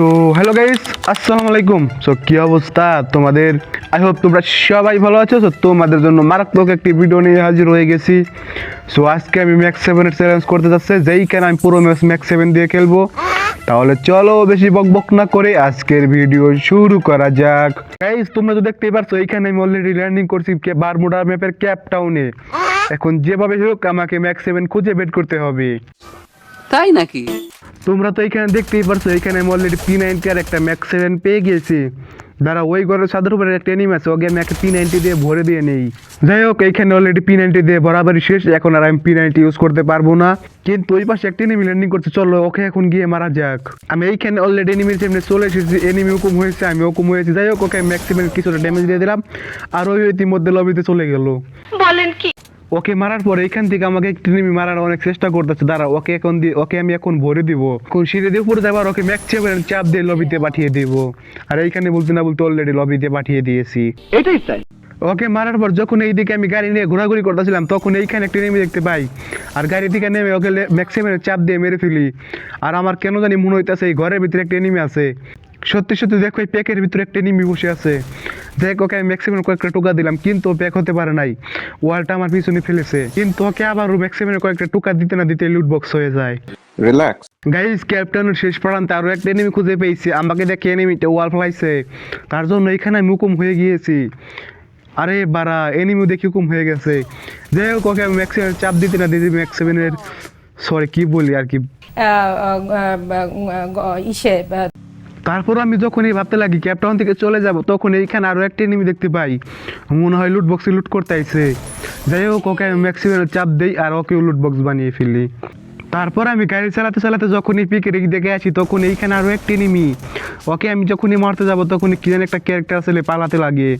So hello guys আসসালামু আলাইকুম। So কি অবস্থা? তোমাদের আই হোপ তোমরা সবাই ভালো আছো। তো তোমাদের জন্য মারাত্মক একটি ভিডিও নিয়ে হাজির হয়ে গেছি। সো আজকে আমি ম্যাক্স সেভেনের চ্যালেঞ্জ করতে যাচ্ছি। কেন আমি পুরো ম্যাচ ম্যাক্স সেভেন দিয়ে খেলব। তাহলে চলো বেশি বক বক না করে আজকের ভিডিও শুরু করা যাক। গাইস তোমরা তো দেখতেই পারছ, এইখানে আমি অলরেডি ল্যান্ডিং করছি বারমুডা ম্যাপের ক্যাপ টাউনে এখন যেভাবে হোক, আমাকে ম্যাক্স সেভেন খুঁজে বের করতে হবে। তাই নাকি? তোমরা তো এখানে দেখতেই পারছ, এখানে আমি অলরেডি পি নাইনটি আর একটা ম্যাক্স সেভেন পেয়ে গেছি দাঁড়া ওই ঘরের সাদের উপরে একটা এনিম আছে, ওকে আমি একটা পি নাইনটি দিয়ে ভরে দিয়ে নেই। যাই হোক এইখানে অলরেডি পি নাইনটি দিয়ে বরাবরই শেষ, এখন আর আমি পি নাইনটি ইউজ করতে পারব না। কিন্তু ওই পাশে একটা এনিমি ল্যান্ডিং করছে, চলো ওকে এখন গিয়ে মারা যাক। আমি এইখানে অলরেডি এনিমির সামনে চলে এসেছি এনিমি হুকুম হয়েছে, আমি হুকুম হয়েছি। যাই হোক, ওকে ম্যাক্সিমাম কিছুটা ড্যামেজ দিয়ে দিলাম, আর ওই ইতিমধ্যে লবিতে চলে গেল। বলেন কি? ওকে মারার পরে এখান থেকে আমাকে একটি নিমি মারার অনেক চেষ্টা করতেছে। দাঁড়া ওকে এখন দি ওকে আমি এখন ভরে দিব। কোন সিঁড়ি দিয়ে উপরে যাবার ওকে ম্যাক্সিমাম চাপ দিয়ে লবিতে পাঠিয়ে দিব। আর এইখানে বলতে না বলতে অলরেডি লবিতে পাঠিয়ে দিয়েছি। এটাই তাই। ওকে মারার পর যখন এইদিকে আমি গাড়ি নিয়ে ঘোরাঘুরি করতেছিলাম তখন এইখানে একটা নেমে দেখতে পাই। আর গাড়ি থেকে নেমে ওকে ম্যাক্সিমাম চাপ দিয়ে মেরে ফেলি। আর আমার কেন জানি মনে হইতেছে এই ঘরের ভিতরে একটা এনিমি আছে। সত্যি সত্যি দেখো এই প্যাকের ভিতরে একটা এনিমি বসে আছে। দেখ ওকে আমি ম্যাক্সিমাম কয়েকটা টোকা দিলাম কিন্তু প্যাক হতে পারে নাই। ওয়ালটা আমার পিছনে ফেলেছে। কিন্তু ওকে আবারও ম্যাক্সিমাম কয়েকটা টোকা দিতে না দিতে লুট বক্স হয়ে যায়। রিল্যাক্স গাইস ক্যাপ্টেনের শেষ প্রান্তে আরও একটা এনিমি খুঁজে পেয়েছি। আমাকে দেখে এনিমিটা ওয়াল ফেলাইছে। তার জন্য এখানে আমি হুকুম হয়ে গিয়েছি। আরে বারা এনিমি দেখি হুকুম হয়ে গেছে। যাই হোক ওকে আমি ম্যাক্সিমাম চাপ দিতে না দিতে ম্যাক্স সেভেনের সরি কি বলি আর কি? ইসে তারপর আমি যখনই ভাবতে লাগি ক্যাপটাউন থেকে চলে যাব, তখন এইখানে আরও একটা এনিমি দেখতে পাই। মনে হয় লুট বক্সে লুট করতে আইছে। যাই হোক, ওকে ম্যাক্সিমাম চাপ দেই আর ওকেও লুট বক্স বানিয়ে ফেলি। তারপর আমি গাড়ি চালাতে চালাতে যখনই পিকের দেখে আসি, তখন এইখানে আরও একটা এনিমি ওকে আমি যখনই মারতে যাব, তখনই কি যেন একটা ক্যারেক্টার আসলে পালাতে লাগে।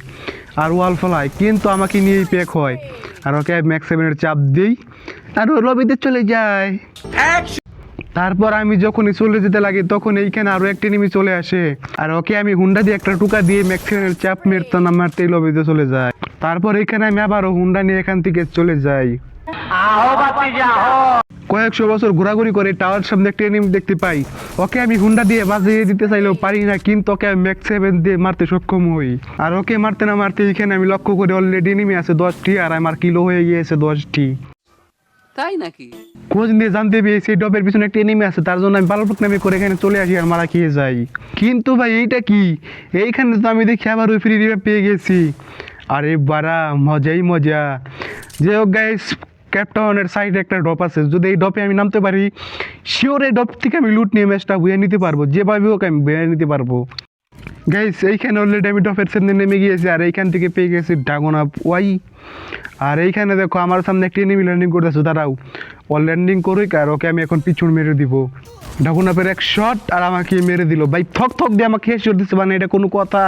আর ওয়াল ফলায় কিন্তু আমাকে নিয়েই প্যাক হয়। আর ওকে ম্যাক্স সেভেনের চাপ দিই। আর লবিতে চলে যায় তারপর আমি যখনই চলে যেতে লাগি, তখন এইখানে আরও একটা নেমে চলে আসে। আর ওকে আমি হুন্ডা দিয়ে একটা টুকা দিয়ে ম্যাক্সিমের চাপ মেরতে না মারতেই লবিতে চলে যায়। তারপর এখানে আমি আবারও হুন্ডা নিয়ে এখান থেকে চলে যাই। কয়েকশো বছর ঘোরাঘুরি করে টাওয়ার সামনে একটা এনিমি দেখতে পাই। ওকে আমি হুন্ডা দিয়ে বাজিয়ে দিতে চাইলেও পারি না, কিন্তু ওকে আমি ম্যাক্স সেভেন দিয়ে মারতে সক্ষম হই। আর ওকে মারতে না মারতে এখানে আমি লক্ষ্য করে অলরেডি এনিমি আছে দশটি, আর আমার কিলো হয়ে গিয়েছে দশটি। তাই নাকি? খোঁজ নিয়ে জানতে পেরেছি এই ডবের পিছনে একটা এনিমি আছে, তার জন্য আমি বালপুক নামে করে এখানে চলে আসি আর মারা খেয়ে যাই। কিন্তু ভাই, এইটা কি? এইখানে তো আমি দেখি আবার ওই ফ্রি রিভাইভ পেয়ে গেছি। আরে বারা মজাই মজা। যে হোক গাইস ক্যাপটাউনের সাইডে একটা ডপ আছে, যদি এই ডপে আমি নামতে পারি শিওর এই ডপ থেকে আমি লুট নিয়ে ম্যাচটা বুয়ে নিতে পারব, যেভাবে হোক আমি বুয়ে নিতে পারব। গাইস এইখানে অলরেডি আমি ডফের সামনে নেমে গিয়েছি, আর এইখান থেকে পেয়ে গেছি ড্রাগন আপ ওয়াই আর এইখানে দেখো, আমার সামনে একটি এনিমি ল্যান্ডিং করতেছে, দাঁড়াও। ও ল্যান্ডিং করুক আর ওকে আমি এখন পিছন মেরে দিব। ড্রাগন আপের এক শট আর আমাকে মেরে দিল। ভাই থক থক দিয়ে আমাকে হেড দিচ্ছে মানে এটা কোনো কথা।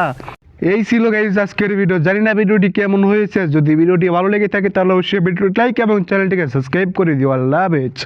এই ছিল গাইজ আজকের ভিডিও জানি না ভিডিওটি কেমন হয়েছে। যদি ভিডিওটি ভালো লেগে থাকে, তাহলে অবশ্যই ভিডিওটি লাইক এবং চ্যানেলটিকে সাবস্ক্রাইব করে দিও। আল্লাহ হাফেজ।